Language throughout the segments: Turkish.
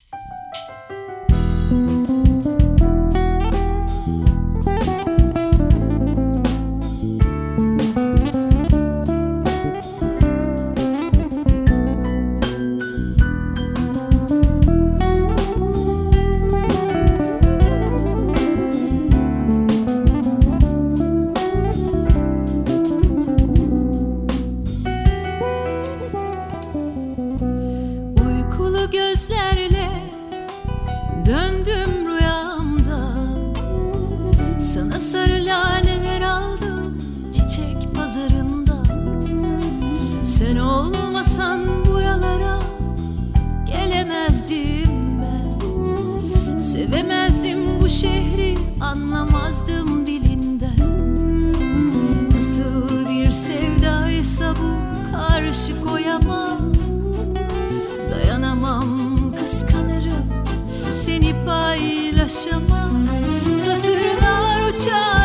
Uykulu olmasan buralara gelemezdim ben. Sevemezdim bu şehri anlamazdım dilinden. Nasıl bir sevdaysa bu karşı koyamam. Dayanamam kıskanırım Seni paylaşamam. Satırlar uçar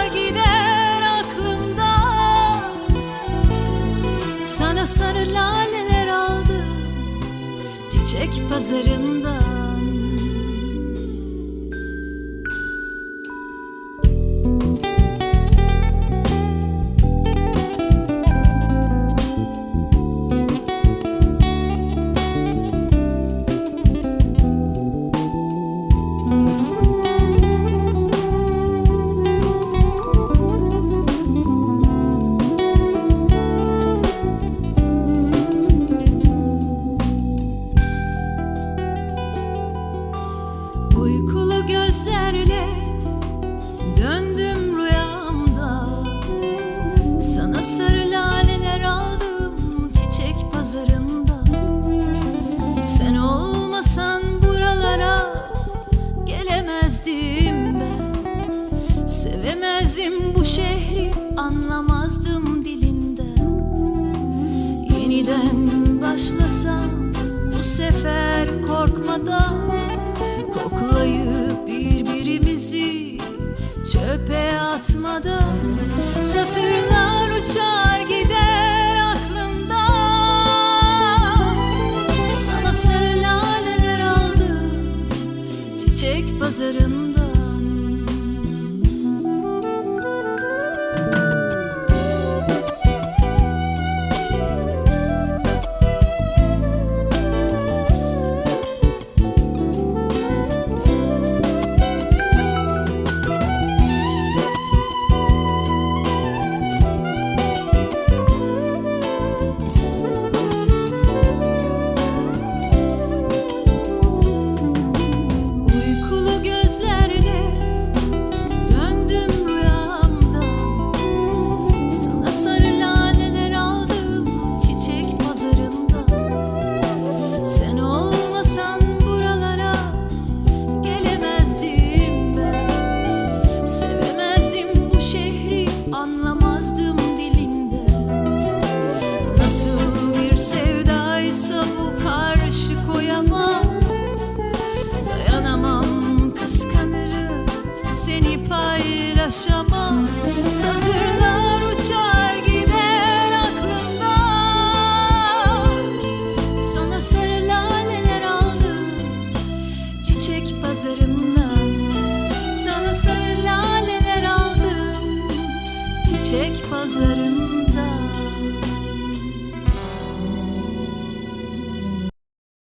Çiçek pazarından Uykulu gözlerle döndüm rüyamda. Sana sarı laleler aldım çiçek pazarında. Sen olmasan buralara gelemezdim ben Sevemezdim bu şehri anlamazdım dilinden Yeniden başlasam bu sefer korkmadan birbirimizi çöpe atmadan Satırlar uçar gider aklımda Sana sarı laleler aldım çiçek pazarından anlamazdım dilinden Nasıl bir sevdaysa bu karşı koyamam Dayanamam kıskanırım Seni paylaşamam. Satırlar çiçek pazarında.